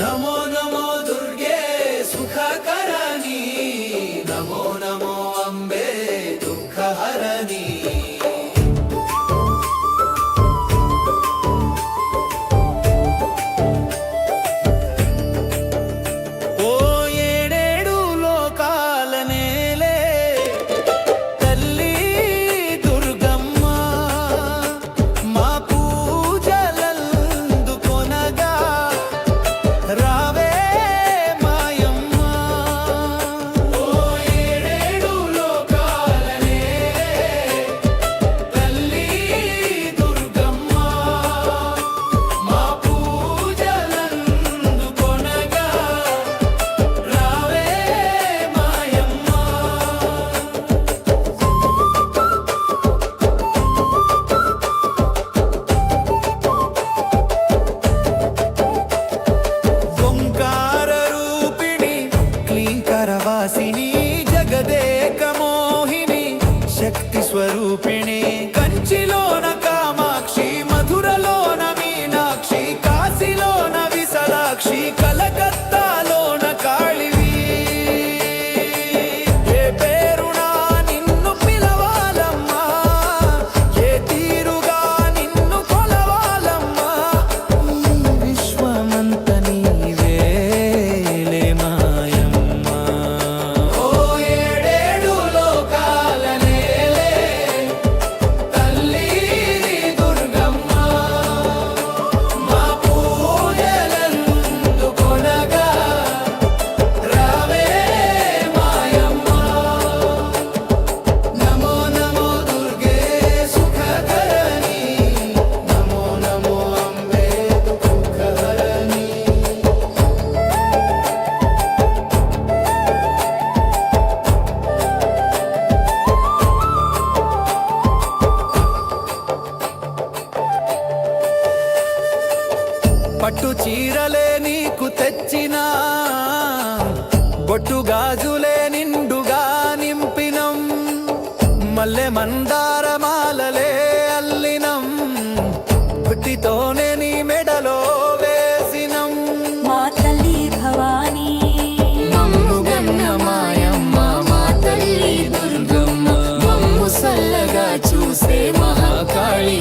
नमो नमो స్వరూపిణి. కంచిలో పట్టు చీరలే నీకు తెచ్చినా బొట్టు గాజులే నిండుగా నింపినం. మల్లె మందార మాలలే అల్లినం పుట్టితోనే నీ మెడలో వేసినం. మా తల్లి భవానీ మాయమ్మ మా తల్లి దుర్గమ్మ మమ్ము సల్లగా చూసే మహాకాళి.